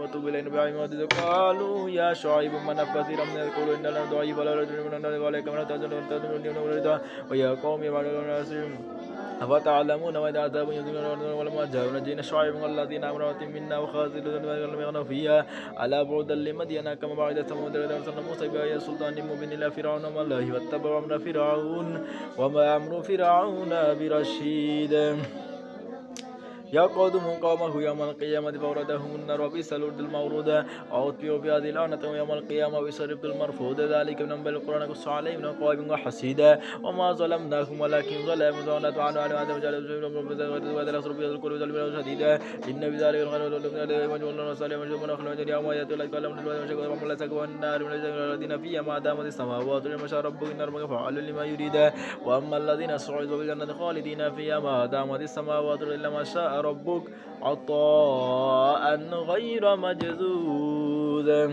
وتوب إلينا بعبادك قالوا يا شعيب من كثيرا من يقول إن لنا ضعيف ولا رجل من النار عليك من تزن ويا قوم يبعدون أفتعلمون وإذا عذاب يذكرون ولما جاءوا نجينا شعيب والذين آمنوا منا وخازلوا لم يغنوا فيها. على بعدا لمدين كما بعد ثمود أرسلنا موسى بآية سلطان مبين إلى فرعون وما الله واتبعوا أمر فرعون وما أمر فرعون برشيد. يقعد من قومه يوم القيامة فوردهم النار وبئس الورد المورود وأتبعوا بهذه لعنة يوم القيامة وبئس الرفد المرفود ذلك من أنباء القرآن قص عليهم من قائم وحسيدا وما ظلمناهم ولكن ظلموا وجعل وهذا الأسر في القلوب ظلم شديدا إن في ذلك الغير وجه الله صالح وجه من أخلق يوم يأتي الله قال من الوالد وشكوى ومن لا سكوى النار من الذين فيها ما دامت السماوات شاء ربك إن ربك فعل لما يريد وأما الذين سعدوا بالجنة خالدين فيها ما دامت السماوات إلا ما شاء ربك عطاء غير مجذوذ.